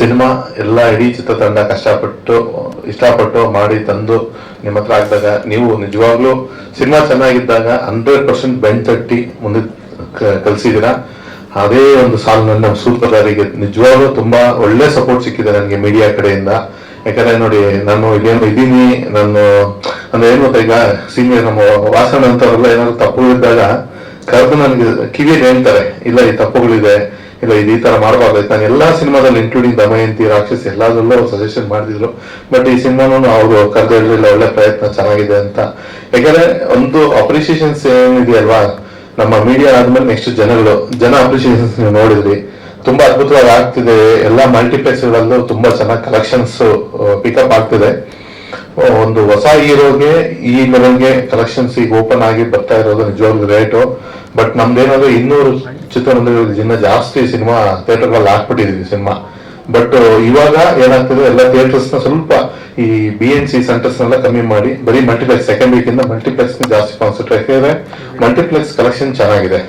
Cinema ಎಲ್ಲ ಇಡೀ ಚಿತ್ರತಂಡ ಕಷ್ಟಪಟ್ಟು, ಇಷ್ಟಪಟ್ಟು ಮಾಡಿ ತಂದು ನಿಮ್ಮ ಹತ್ರ ಆಗಿದಾಗ ನೀವು ನಿಜವಾಗ್ಲೂ ಸಿನಿಮಾ ಚೆನ್ನಾಗಿದ್ದಾಗ ಹಂಡ್ರೆಡ್ ಪರ್ಸೆಂಟ್ ಬೆಂಚ್ ತಟ್ಟಿ ಮುಂದೆ ಕಲಿಸಿದ್ದೀರಾ. ಅದೇ ಒಂದು ಸಾಲಿನಲ್ಲಿ ನಮ್ಮ ಸೂತ್ರದಾರಿಗೆ ನಿಜವಾಗ್ಲೂ ತುಂಬಾ ಒಳ್ಳೆ ಸಪೋರ್ಟ್ ಸಿಕ್ಕಿದೆ ನನಗೆ ಮೀಡಿಯಾ ಕಡೆಯಿಂದ. ಯಾಕಂದ್ರೆ ನೋಡಿ, ನಾನು ಇಲ್ಲೇನು ಇದ್ದೀನಿ, ನಾನು ಅಂದ್ರೆ ಏನು ಗೊತ್ತಾ ಈಗ ಸೀನಿಯರ್ ನಮ್ಮ ವಾಸನ ಅಂತವರೆಲ್ಲ ಏನಾದ್ರು ತಪ್ಪು ಇದ್ದಾಗ ಕರೆದು ನನಗೆ ಕಿವಿಯಲ್ಲಿ ಹೇಳ್ತಾರೆ, ಇಲ್ಲ ಈ ತಪ್ಪುಗಳಿದೆ ಇಲ್ಲ ಇದು ಈ ತರ ಮಾಡಬಾರ್ದು ನಾನು ಎಲ್ಲಾ ಸಿನಿಮಾದಲ್ಲಿ ಇನ್ಕ್ಲೂಡಿಂಗ್ ದಮಯಂತಿ, ರಾಕ್ಷಸ್, ಎಲ್ಲದರಲ್ಲೂ ಸಜೆಷನ್ ಮಾಡಿದ್ರು ಬಟ್ ಈ ಸಿನಿಮಾನು ಅವರು ಕರೆದಿರಲಿಲ್ಲ ಒಳ್ಳೆ ಪ್ರಯತ್ನ, ಚೆನ್ನಾಗಿದೆ ಅಂತ. ಯಾಕಂದ್ರೆ ಒಂದು ಅಪ್ರಿಸಿಯೇಷನ್ಸ್ ಏನಿದೆಯಲ್ವಾ ನಮ್ಮ ಮೀಡಿಯಾ ಆದ್ಮೇಲೆ ನೆಕ್ಸ್ಟ್ ಜನಗಳು, ಜನ ಅಪ್ರಿಸಿಯೇಷನ್ಸ್ ನೀವು ನೋಡಿದ್ರಿ. ತುಂಬಾ ಅದ್ಭುತವಾಗಿ ಆಗ್ತಿದೆ. ಎಲ್ಲಾ ಮಲ್ಟಿಪ್ಲೆಕ್ಸ್ ಗಳಲ್ಲೂ ತುಂಬಾ ಚೆನ್ನಾಗಿ ಕಲೆಕ್ಷನ್ಸ್ ಪಿಕಪ್ ಆಗ್ತಿದೆ. ಒಂದು ಹೊಸ ಹೀರೋಗೆ, ಈ ಲೆವೆಲ್ಗೆ ಕಲೆಕ್ಷನ್ಸ್ ಈಗ ಓಪನ್ ಆಗಿ ಬರ್ತಾ ಇರೋದು ನಿಜವಾಗ್ಲೂ ರೇಟು ಬಟ್ ನಮ್ದೇನಾದ್ರು ಇನ್ನೂರು ಚಿತ್ರಮಂದಿರದಲ್ಲಿ ಇನ್ನ ಜಾಸ್ತಿ ಸಿನಿಮಾ ಥಿಯೇಟರ್ಗಳಲ್ಲಿ ಹಾಕ್ಬಿಟ್ಟಿದೀವಿ ಸಿನಿಮಾ. ಬಟ್ ಇವಾಗ ಏನಾಗ್ತದೆ, ಎಲ್ಲ ಥಿಯೇಟರ್ಸ್ನ ಸ್ವಲ್ಪ ಈ ಬಿ ಎನ್ ಸಿ ಸೆಂಟರ್ಸ್ ಎಲ್ಲ ಕಮ್ಮಿ ಮಾಡಿ, ಬರೀ ಮಲ್ಟಿಪ್ಲೆಕ್ಸ್ ಸೆಕೆಂಡ್ ವೀಕಿಂದ ಮಲ್ಟಿಪ್ಲೆಕ್ಸ್ ಜಾಸ್ತಿ ಕಾನ್ಸಂಟ್ರೇಟ್ ಇದೆ ಮಲ್ಟಿಪ್ಲೆಕ್ಸ್ ಕಲೆಕ್ಷನ್ ಚೆನ್ನಾಗಿದೆ.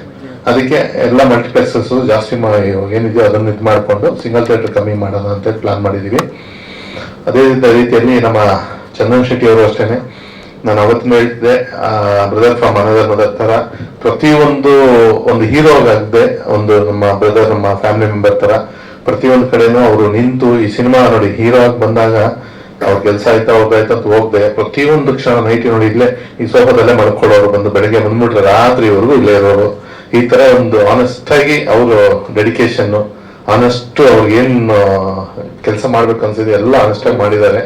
ಅದಕ್ಕೆ ಎಲ್ಲ ಮಲ್ಟಿಪ್ಲೆಕ್ಸಸ್ ಜಾಸ್ತಿ ಏನಿದೆಯೋ ಅದನ್ನು ಇದು ಮಾಡಿಕೊಂಡು ಸಿಂಗಲ್ ಥಿಯೇಟರ್ ಕಮ್ಮಿ ಮಾಡೋಣ ಅಂತ ಪ್ಲಾನ್ ಮಾಡಿದೀವಿ. ಅದೇ ರೀತಿಯಲ್ಲಿ ನಮ್ಮ ಚಂದನ್ ಶೆಟ್ಟಿ ಅವರು ಅಷ್ಟೇನೆ. ನಾನು ಅವತ್ತಿನ ಹೇಳ್ತಿದ್ದೆ ಬ್ರದರ್ ಫ್ರಮ್ ಅನದರ್ ಮದರ್ ತರ ಪ್ರತಿಯೊಂದು ಒಂದು ಹೀರೋ ಆಗದೆ, ಒಂದು ನಮ್ಮ ಬ್ರದರ್ ನಮ್ಮ ಫ್ಯಾಮಿಲಿ ಮೆಂಬರ್ ತರ ಪ್ರತಿಯೊಂದು ಕಡೆನೂ ಅವರು ನಿಂತು ಈ ಸಿನಿಮಾ ನೋಡಿ ಹೀರೋ ಆಗಿ ಬಂದಾಗ ಅವ್ರ ಕೆಲಸ ಆಯ್ತಾ ಹೋಗಾಯ್ತಾ ಅಂತ ಹೋಗ್ದೆ. ಪ್ರತಿಯೊಂದು ಕ್ಷಣ ನೈಟ್ ನೋಡಿ ಇಲ್ಲೇ ಈ ಸೋಫಾದಲ್ಲೇ ಮಲ್ಕೊಳ್ಳೋರು ಬಂದು ಬೆಳಗ್ಗೆ ಬಂದ್ಬಿಟ್ರೆ ರಾತ್ರಿವರೆಗೂ ಇಲ್ಲೇ ಇರೋರು. ಈ ತರ ಒಂದು ಆನೆಸ್ಟ್ ಆಗಿ ಅವರು ಡೆಡಿಕೇಶನ್ ಆನೆಸ್ಟ್ ಅವ್ರಿಗೆ ಏನ್ ಕೆಲಸ ಮಾಡ್ಬೇಕು ಅನ್ಸಿದೆ ಎಲ್ಲ ಆನೆಸ್ಟ್ ಆಗಿ ಮಾಡಿದ್ದಾರೆ.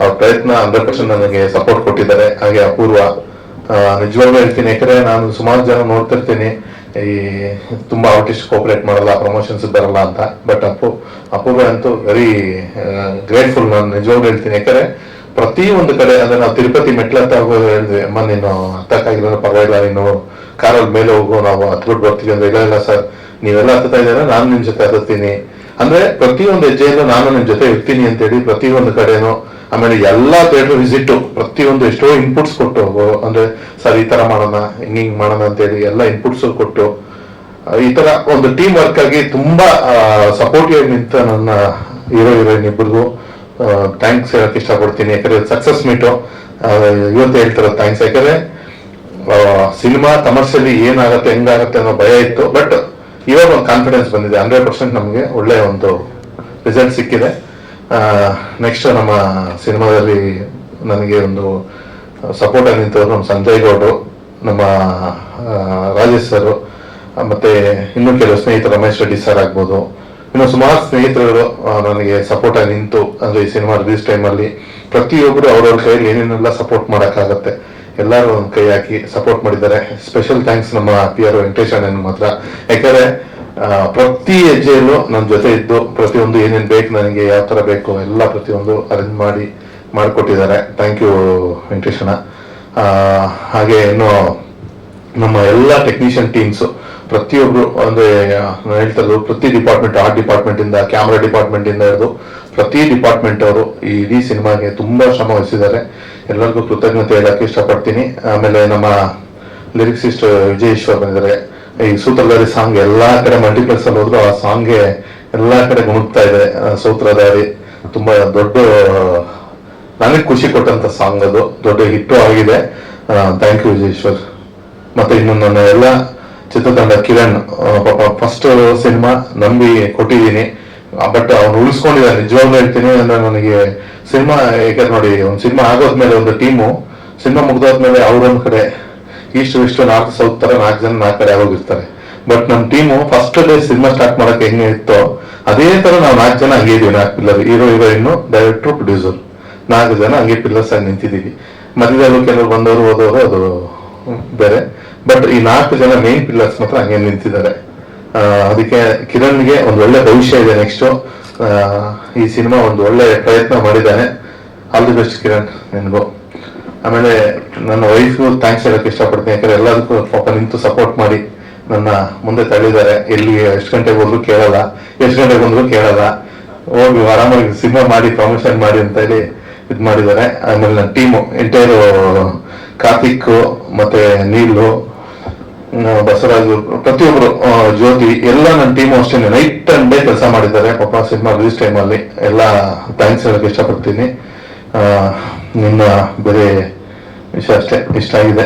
ಅವ್ರ ಪ್ರಯತ್ನ ಹಂಡ್ರೆಡ್ ಪರ್ಸೆಂಟ್ ನನಗೆ ಸಪೋರ್ಟ್ ಕೊಟ್ಟಿದ್ದಾರೆ. ಹಾಗೆ ಅಪೂರ್ವ. ನಿಜವಾಗ್ಲೂ ಹೇಳ್ತೀನಿ, ಯಾಕಂದ್ರೆ ನಾನು ಸುಮಾರು ಜನ ನೋಡ್ತಿರ್ತೀನಿ. ಈ, ತುಂಬಾ ಆರ್ಟಿಸ್ಟ್ ಕೋಪರೇಟ್ ಮಾಡಲ್ಲ ಪ್ರಮೋಷನ್ಸ್ ಬರಲ್ಲ ಅಂತ. ಬಟ್ ಅಪ್ಪು ಅಪೂರ್ವ ಅಂತೂ ವೆರಿ ಗ್ರೇಟ್ಫುಲ್ ನಾನು ನಿಜವಾಗ್ಲೂ ಹೇಳ್ತೀನಿ. ಯಾಕಂದ್ರೆ ಪ್ರತಿ ಒಂದು ಕಡೆ, ಅಂದ್ರೆ ನಾವು ತಿರುಪತಿ ಮೆಟ್ಲ ಅಂತ ಹೇಳಿದ್ವಿ ಅಮ್ಮ, ನೀನು ಹತ್ತಕ್ಕಾಗಿಲ್ಲ ಪರವಾಗಿಲ್ಲ, ನೀನು ಕಾರಲ್ಲಿ ಮೇಲೆ ಹೋಗು, ನಾವು ಹತ್ಬಿಟ್ಟು ಬರ್ತೀವಿ ಅಂದ್ರೆ ಇಲ್ಲ ಇಲ್ಲ ಸರ್, ನೀವೆಲ್ಲ ಹತ್ತುತ್ತಾ ಇದ್ದಾರೆ? ನಾನು ನಿಮ್ ಜೊತೆ ಹತ್ತೀನಿ ಅಂದ್ರೆ ಪ್ರತಿಯೊಂದು ಹೆಜ್ಜೆಯಿಂದ ನಾನು ನಿಮ್ ಜೊತೆ ಇರ್ತೀನಿ ಅಂತೇಳಿ ಪ್ರತಿಯೊಂದು ಕಡೆನೂ ಆಮೇಲೆ ಎಲ್ಲ ಥಿಯೇಟರ್ ವಿಸಿಟ್ ಪ್ರತಿಯೊಂದು ಎಷ್ಟೋ ಇನ್ಪುಟ್ಸ್ ಕೊಟ್ಟು. ಅಂದ್ರೆ ಸರ್ ಈ ತರ ಮಾಡೋಣ, ಹಿಂಗ್ ಹಿಂಗ್ ಮಾಡೋಣ ಅಂತೇಳಿ ಎಲ್ಲ ಇನ್ಪುಟ್ಸ್ ಕೊಟ್ಟು ಈ ತರ ಒಂದು ಟೀಮ್ ವರ್ಕ್ ಆಗಿ ತುಂಬಾ ಸಪೋರ್ಟಿವ್ ಆಗಿ ನಿಂತ ನನ್ನ ಹೀರೋ ಹೀರೋಯಿನ್ ಇಬ್ಬರಿಗೂ ಥ್ಯಾಂಕ್ಸ್ ಹೇಳಕ್ ಇಷ್ಟಪಡ್ತೀನಿ. ಯಾಕಂದ್ರೆ ಸಕ್ಸಸ್ ಮೀಟು ಇವತ್ತು ಹೇಳ್ತಿರೋ ಥ್ಯಾಂಕ್ಸ್ ಯಾಕಂದ್ರೆ ಸಿನಿಮಾ ಕಮರ್ಷಿಯಲಿ ಏನಾಗತ್ತೆ, ಹೆಂಗಾಗತ್ತೆ ಅನ್ನೋ ಭಯ ಇತ್ತು. ಬಟ್ ಇವಾಗ ಒಂದು ಕಾನ್ಫಿಡೆನ್ಸ್ ಬಂದಿದೆ. ಹಂಡ್ರೆಡ್ ಪರ್ಸೆಂಟ್ ನಮಗೆ ಒಳ್ಳೆಯ ಒಂದು ರಿಸಲ್ಟ್ ಸಿಕ್ಕಿದೆ. ನೆಕ್ಸ್ಟ್ ನಮ್ಮ ಸಿನಿಮಾದಲ್ಲಿ ನನಗೆ ಒಂದು ಸಪೋರ್ಟ್ ಆಗಿ ನಿಂತವರು ನಮ್ಮ ಸಂಜಯ್ ಗೌಡ್ರು, ನಮ್ಮ ರಾಜೇಶ್ ಸರ್ ಮತ್ತೆ ಇನ್ನು ಕೆಲವು ಸ್ನೇಹಿತರು ರಮೇಶ್ ರೆಡ್ಡಿ ಸರ್ ಆಗ್ಬೋದು. ಇನ್ನು ಸುಮಾರು ಸ್ನೇಹಿತರು ನನಗೆ ಸಪೋರ್ಟ್ ಆಗಿ ನಿಂತು, ಅಂದ್ರೆ ಈ ಸಿನಿಮಾ ರಿಲೀಸ್ ಟೈಮಲ್ಲಿ ಪ್ರತಿಯೊಬ್ಬರು ಅವ್ರವ್ರ ಕೈಯಲ್ಲಿ ಏನೇನೆಲ್ಲ ಸಪೋರ್ಟ್ ಮಾಡೋಕ್ಕಾಗತ್ತೆ, ಎಲ್ಲರೂ ಒಂದು ಕೈ ಹಾಕಿ ಸಪೋರ್ಟ್ ಮಾಡಿದ್ದಾರೆ. ಸ್ಪೆಷಲ್ ಥ್ಯಾಂಕ್ಸ್ ನಮ್ಮ ಪಿ ಆರ್ ವೆಂಕಟೇಶ್ ಅಣ್ಣನ ಮಾತ್ರ. ಯಾಕಂದ್ರೆ ಪ್ರತಿ ಹೆಜ್ಜೆಯಲ್ಲೂ ನನ್ನ ಜೊತೆ ಇದ್ದು ಪ್ರತಿಯೊಂದು ಏನೇನು ಬೇಕು ನನಗೆ ಯಾವ ತರ ಬೇಕು ಎಲ್ಲ ಪ್ರತಿಯೊಂದು ಅರೇಂಜ್ ಮಾಡಿ ಮಾಡಿಕೊಟ್ಟಿದ್ದಾರೆ. ಥ್ಯಾಂಕ್ ಯು ವೆಂಕಟೇಶನ ಹಾಗೆ ಇನ್ನು ನಮ್ಮ ಎಲ್ಲ ಟೆಕ್ನಿಷಿಯನ್ ಟೀಮ್ಸ್ ಪ್ರತಿಯೊಬ್ಬರು ಅಂದ್ರೆ ನಾನು ಹೇಳ್ತಾ ಇರೋದು ಪ್ರತಿ ಡಿಪಾರ್ಟ್ಮೆಂಟ್ ಆರ್ಟ್ ಡಿಪಾರ್ಟ್ಮೆಂಟ್ ಇಂದ ಕ್ಯಾಮ್ರಾ ಡಿಪಾರ್ಟ್ಮೆಂಟ್ ಇಂದ ಹಿಡಿದು ಪ್ರತಿ ಡಿಪಾರ್ಟ್ಮೆಂಟ್ ಅವರು ಈ ಇಡೀ ಸಿನಿಮಾಗೆ ತುಂಬಾ ಶ್ರಮ ವಹಿಸಿದ್ದಾರೆ. ಎಲ್ಲರಿಗೂ ಕೃತಜ್ಞತೆ ಹೇಳಕ್ಕೆ ಇಷ್ಟಪಡ್ತೀನಿ. ಆಮೇಲೆ ನಮ್ಮ ಲಿರಿಕ್ಸಿಸ್ಟ್ ವಿಜಯೇಶ್ವರ್ ಬಂದಿದ್ದಾರೆ. ಈ ಸೂತ್ರಧಾರಿ ಸಾಂಗ್ ಎಲ್ಲಾ ಕಡೆ ಮಲ್ಟಿಪ್ಲೆಕ್ಸ್ ಅಲ್ಲಿ ಹೋದ್ರು ಆ ಸಾಂಗ್ಗೆ ಎಲ್ಲಾ ಕಡೆ ಗುಣಗ್ತಾ ಇದೆ. ಸೂತ್ರಧಾರಿ ತುಂಬಾ ದೊಡ್ಡ, ನನಗೆ ಖುಷಿ ಕೊಟ್ಟಂತ ಸಾಂಗ್ ಅದು. ದೊಡ್ಡ ಹಿಟ್ಟು ಆಗಿದೆ. Thank you Vijayeshwar. ಮತ್ತೆ ಇನ್ನು ನನ್ನ ಎಲ್ಲ ಚಿತ್ರತಂಡ ಕಿರಣ್ ಪಾಪ ಫಸ್ಟ್ ಸಿನಿಮಾ ನಂಬಿ ಕೊಟ್ಟಿದ್ದೀನಿ. ಬಟ್ ಅವ್ನು ಉಳಿಸ್ಕೊಂಡಿದ್ದಾನೆ ನಿಜವಾಗ್ಲೂ ಹೇಳ್ತೀನಿ ಅಂದ್ರೆ ನನಗೆ ಸಿನಿಮಾ ಯಾಕಂದ್ರೆ ನೋಡಿ, ಒಂದು ಸಿನಿಮಾ ಆಗೋದ್ಮೇಲೆ ಒಂದು ಟೀಮು ಸಿನಿಮಾ ಮುಗ್ದಾದ್ಮೇಲೆ ಅವ್ರೊಂದ್ ಕಡೆ ಈಸ್ಟ್ ವೆಸ್ಟ್ ನಾಲ್ಕು ಸೌತ್ ತರ ನಾಲ್ಕು ಜನ ನಾಲ್ಕು ಕಡೆ ಹೋಗಿರ್ತಾರೆ ಬಟ್ ನಮ್ಮ team first day cinema start ಮಾಡಕ್ಕೆ ಹೆಂಗೆ ಇತ್ತೋ ಅದೇ ತರ ನಾವು ನಾಲ್ಕು ಜನ ಹಂಗೆ ಇದೀವಿ, ನಾಲ್ಕು pillar hero heroine director producer ನಾಲ್ಕು ಜನ ಹಂಗೆ ಪಿಲ್ಲರ್ಸ್ ಆಗಿ ನಿಂತಿದ್ದೀವಿ. ಮಧ್ಯದಲ್ಲಿ ಕೆಲವರು ಬಂದವರು, ಹೋದವರು, ಅದು ಬೇರೆ. ಬಟ್ ಈ ನಾಲ್ಕು ಜನ ಮೇನ್ ಪಿಲ್ಲರ್ಸ್ ಮಾತ್ರ ಹಂಗೆ ನಿಂತಿದ್ದಾರೆ. ಅದಕ್ಕೆ ಕಿರಣ್ಗೆ ಒಂದು ಒಳ್ಳೆ ಭವಿಷ್ಯ ಇದೆ ನೆಕ್ಸ್ಟ್ ಈ ಸಿನಿಮಾ ಒಂದು ಒಳ್ಳೆ ಪ್ರಯತ್ನ ಮಾಡಿದ್ದಾನೆ. ಆಲ್ ದಿ ಬೆಸ್ಟ್ ಕಿರಣ್, ನಿನ್ಗೂ. ಆಮೇಲೆ ನನ್ನ ವೈಫ್ ಥ್ಯಾಂಕ್ಸ್ ಹೇಳಕ್ಕೆ ಇಷ್ಟಪಡ್ತೀನಿ, ಯಾಕಂದ್ರೆ ಎಲ್ಲದಕ್ಕೂ ಪಾಪ ನಿಂತು ಸಪೋರ್ಟ್ ಮಾಡಿ ನನ್ನ ಮುಂದೆ ತಳ್ಳಿದ್ದಾರೆ. ಎಲ್ಲಿ ಎಷ್ಟು ಗಂಟೆಗೆ ಹೋದ್ರು ಕೇಳಲ್ಲ, ಎಷ್ಟು ಗಂಟೆಗೆ ಬಂದ್ರು ಕೇಳಲ್ಲ. ಹೋಗಿ ಆರಾಮಾಗಿ ಸಿನಿಮಾ ಮಾಡಿ ಪ್ರಮೋಷನ್ ಮಾಡಿ ಅಂತ ಹೇಳಿ ಇದು ಮಾಡಿದ್ದಾರೆ. ಆಮೇಲೆ ನನ್ನ ಟೀಮು ಎಂಟೈರ್ ಕಾರ್ತಿಕ್, ಮತ್ತೆ ನೀಲು ಬಸವರಾಜು, ಪ್ರತಿಯೊಬ್ರು ಜ್ಯೋತಿ, ಎಲ್ಲ ನನ್ನ ಟೀಮ್ ಅಷ್ಟೇ ನೈಟ್ ಅಂಡ್ ಡೇ ಕೆಲಸ ಮಾಡಿದ್ದಾರೆ. ಪಾಪ ಸಿನಿಮಾ ರಿಲೀಸ್ ಟೈಮಲ್ಲಿ ಎಲ್ಲ ಥ್ಯಾಂಕ್ಸ್ ಹೇಳಕ್ಕೆ ಇಷ್ಟಪಡ್ತೀನಿ. ನಿಮ್ಮ ನಿನ್ನ ಬೇರೆ ವಿಷಯ ಅಷ್ಟೇ ಇಷ್ಟ ಆಗಿದೆ